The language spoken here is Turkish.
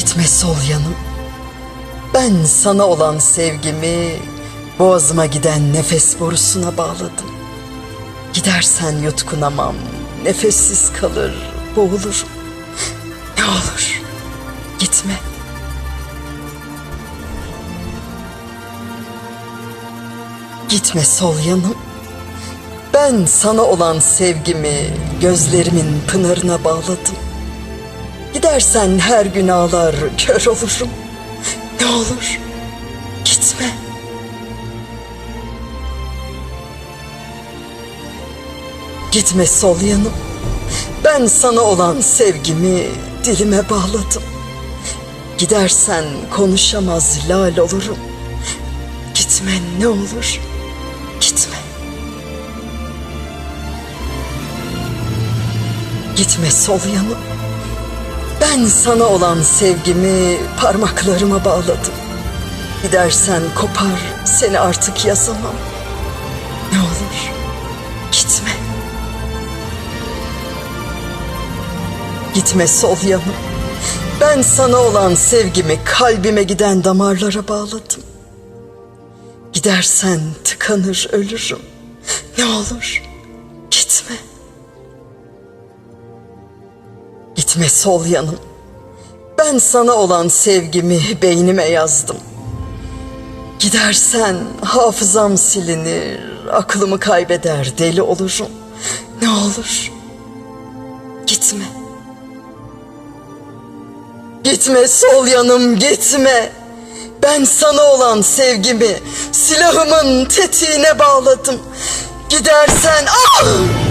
Gitme sol yanım. Ben sana olan sevgimi boğazıma giden nefes borusuna bağladım. Gidersen yutkunamam, nefessiz kalır, boğulurum. Ne olur gitme. Gitme sol yanım. Ben sana olan sevgimi gözlerimin pınarına bağladım. Gidersen her gün ağlar kör olurum. Ne olur gitme. Gitme sol yanım. Ben sana olan sevgimi dilime bağladım. Gidersen konuşamaz lal olurum. Gitme ne olur gitme. Gitme sol yanım. Ben sana olan sevgimi parmaklarıma bağladım. Gidersen kopar seni artık yazamam. Ne olur gitme. Gitme sol yanım. Ben sana olan sevgimi kalbime giden damarlara bağladım. Gidersen tıkanır ölürüm. Ne olur Gitme sol yanım. Ben sana olan sevgimi beynime yazdım. Gidersen hafızam silinir, aklımı kaybeder, deli olurum. Ne olur gitme. Gitme sol yanım gitme. Ben sana olan sevgimi silahımın tetiğine bağladım. Gidersen ah!